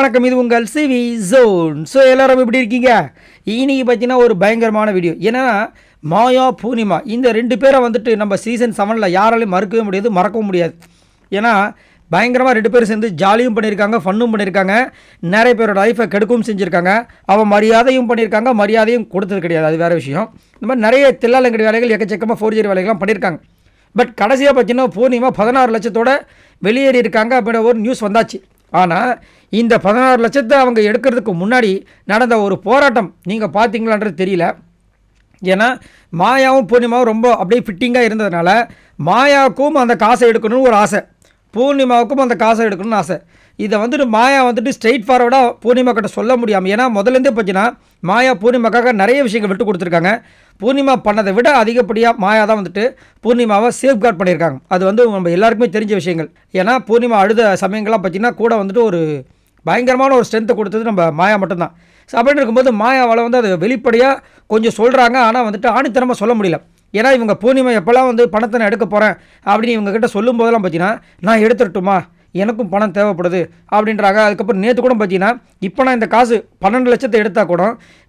வணக்கம் இது உங்கள் சிவி ஜோன். ஸோ எல்லோரும் எப்படி இருக்கீங்க? இன்னைக்கு பார்த்தீங்கன்னா ஒரு பயங்கரமான வீடியோ என்னென்னா மாயா பூர்ணிமா இந்த ரெண்டு பேரை வந்துட்டு நம்ம சீசன் செவனில் யாராலையும் மறுக்கவே முடியாது மறக்கவும் முடியாது. ஏன்னா பயங்கரமாக ரெண்டு பேரும் சேர்ந்து ஜாலியும் பண்ணியிருக்காங்க ஃபன்னும் பண்ணியிருக்காங்க. நிறைய பேரோட லைஃப்பை கெடுக்கவும் செஞ்சுருக்காங்க. அவன் மரியாதையும் பண்ணியிருக்காங்க மரியாதையும் கொடுத்தது கிடையாது அது வேறு விஷயம். இந்த மாதிரி நிறைய தில்லாலங்கடி வேலைகள் எக்கச்சக்கமாக ஃபோர்ஜரி வேலைகள்லாம் பண்ணியிருக்காங்க. பட் கடைசியாக பார்த்தீங்கன்னா பூர்ணிமா பதினாறு லட்சத்தோட வெளியேறி இருக்காங்க அப்படின்ற ஒரு நியூஸ் வந்தாச்சு. ஆனால் இந்த பதினாறு லட்சத்தை அவங்க எடுக்கிறதுக்கு முன்னாடி நடந்த ஒரு போராட்டம் நீங்கள் பார்த்தீங்களான்றது தெரியல. ஏன்னா மாயாவும் பூர்ணிமாவும் ரொம்ப அப்படியே ஃபிட்டிங்காக இருந்ததுனால மாயாவுக்கும் அந்த காசை எடுக்கணும்னு ஒரு ஆசை. பூர்ணிமாவுக்கும் அந்த காசை எடுக்கணும்னு ஆசை. இதை வந்துட்டு மாயா வந்துட்டு ஸ்ட்ரெயிட் ஃபார்வர்டாக பூர்ணிமா கிட்ட சொல்ல முடியாமல் ஏன்னா முதலேருந்தே பார்த்தீங்கன்னா மாயா பூர்ணிமாக்காக நிறைய விஷயங்கள் விட்டு கொடுத்துருக்காங்க. பூர்ணிமா பண்ணதை விட அதிகப்படியாக மாயா தான் வந்துட்டு பூர்ணிமாவை சேஃப்கார்ட் பண்ணியிருக்காங்க. அது வந்து நம்ம எல்லாருக்குமே தெரிஞ்ச விஷயங்கள். ஏன்னா பூர்ணிமா அழுத சமயங்கள்லாம் பார்த்தீங்கன்னா கூட வந்துட்டு ஒரு பயங்கரமான ஒரு ஸ்ட்ரென்த்தை கொடுத்தது நம்ம மாயா மட்டும்தான். ஸோ அப்படின்னு இருக்கும்போது மாயாவால் வந்து அது வெளிப்படையாக கொஞ்சம் சொல்கிறாங்க ஆனால் வந்துட்டு ஆணித்தனமாக சொல்ல முடியல. ஏன்னா இவங்க பூர்ணிமா எப்போல்லாம் வந்து பணத்தை நான் எடுக்க போகிறேன் அப்படின்னு இவங்கக்கிட்ட சொல்லும் போதெல்லாம் பார்த்தீங்கன்னா நான் எடுத்துடட்டுமா எனக்கும் பணம் தேவைப்படுது. அப்படின்றாங்க. அதுக்கப்புறம் நேற்று கூட பார்த்தீங்கன்னா இப்போ நான் இந்த காசு பன்னெண்டு லட்சத்தை எடுத்தால் கூட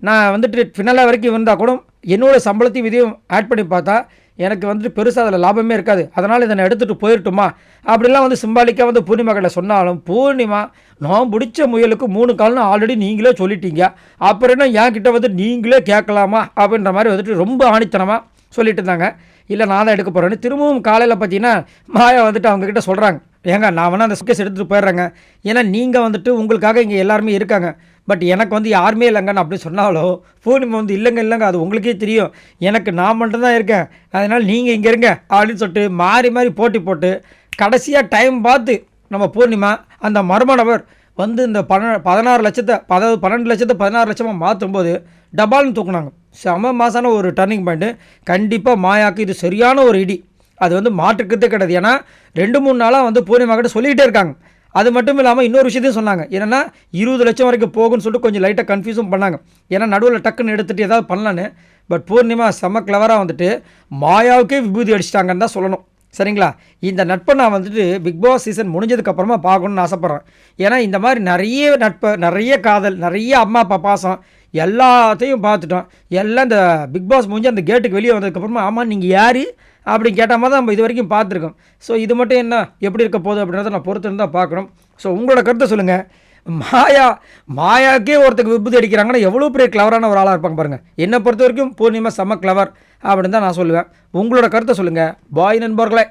நான் வந்துட்டு ஃபினலாக வரைக்கும் வந்தால் கூட என்னோட சம்பளத்தையும் இதையும் ஆட் பண்ணி பார்த்தா எனக்கு வந்துட்டு பெருசாக அதில் லாபமே இருக்காது. அதனால் இதை நான் எடுத்துகிட்டு போயிடட்டுமா? அப்படிலாம் வந்து சிம்பாலிக்காக வந்து பூர்ணிமா சொன்னாலும் பூர்ணிமா நான் பிடிச்ச முயலுக்கு மூணு கால்னு ஆல்ரெடி நீங்களே சொல்லிட்டீங்க. அப்புறம் என்ன என்கிட்ட வந்து நீங்களே கேட்கலாமா? அப்படின்ற மாதிரி வந்துட்டு ரொம்ப ஆணித்தனமாக சொல்லிட்டு இருந்தாங்க. இல்லை நான் தான் எடுக்க போகிறேன்னு திரும்பவும் காலையில் பார்த்தீங்கன்னா மாயா வந்துட்டு அவங்கக்கிட்ட சொல்கிறாங்க ஏங்க நான் வேணால் அந்த சுக்கேஸ் எடுத்துகிட்டு போயிடுறேங்க. ஏன்னா நீங்கள் வந்துட்டு உங்களுக்காக இங்கே எல்லாருமே இருக்காங்க. பட் எனக்கு வந்து யாருமே இல்லைங்கன்னு அப்படி சொன்னாலோ பூர்ணிமா வந்து இல்லைங்க இல்லைங்க அது உங்களுக்கே தெரியும். எனக்கு நான் மட்டும்தான் இருக்கேன். அதனால் நீங்கள் இங்கே இருங்க அப்படின்னு சொல்லிட்டு மாறி மாறி போட்டி போட்டு கடைசியாக டைம் பார்த்து நம்ம பூர்ணிமா அந்த மர்மநபர் வந்து இந்த பன பதினாறு லட்சத்தை அதாவது பன்னெண்டு லட்சத்தை பதினாறு லட்சமாக மாற்றும்போது டபால்னு தூக்குனாங்க. செம மாசான ஒரு டர்னிங் பாயிண்ட்டு கண்டிப்பாக மாயாக்கு இது சரியான ஒரு இடி. அது வந்து மாற்றுக்கிறதே கிடையாது. ஏன்னா ரெண்டு மூணு நாளாக வந்து பூர்ணிமாக்கிட்ட சொல்லிக்கிட்டே இருக்காங்க. அது மட்டும் இல்லாமல் இன்னொரு விஷயத்தையும் சொன்னாங்க. என்னென்னா இருபது லட்சம் வரைக்கும் போகும்னு சொல்லிட்டு கொஞ்சம் லைட்டாக கன்ஃபியூஸும் பண்ணாங்க. ஏன்னா நடுவில் டக்குன்னு எடுத்துகிட்டு ஏதாவது பண்ணலான்னு பட் பூர்ணிமா செம்ம கிளவராக வந்துட்டு மாயாவுக்கே விபூதி அடிச்சிட்டாங்கன்னு தான் சொல்லணும். சரிங்களா? இந்த நட்பை நான் வந்துட்டு பிக் பாஸ் சீசன் முடிஞ்சதுக்கப்புறமா பார்க்கணுன்னு ஆசைப்பட்றேன். ஏன்னா இந்த மாதிரி நிறைய நட்பை நிறைய காதல் நிறைய அம்மா அப்பா பாசம் எல்லாத்தையும் பார்த்துட்டோம். எல்லாம் இந்த பிக் பாஸ் முடிஞ்சு அந்த கேட்டுக்கு வெளியே வந்ததுக்கப்புறமா ஆமாம் நீங்கள் யார்? அப்படின்னு கேட்ட மாதிரி தான் நம்ம இது வரைக்கும் பார்த்துருக்கோம். ஸோ இது மட்டும் என்ன எப்படி இருக்க போகுது அப்படின்றத நான் பொறுத்து இருந்தால் பார்க்கணும். ஸோ உங்களோட கருத்தை சொல்லுங்கள் மாயா மாயாக்கே ஒருத்தருக்கு விபத்து அடிக்கிறாங்கன்னா எவ்வளோ பெரிய கிளவரான ஒரு ஆளாக இருப்பாங்க பாருங்கள் என்னை பொறுத்த வரைக்கும் பூர்ணிமா செம்ம கிளவர் அப்படின்னு தான் நான் சொல்லுவேன். உங்களோட கருத்தை சொல்லுங்கள் பாய் நண்பர்களே.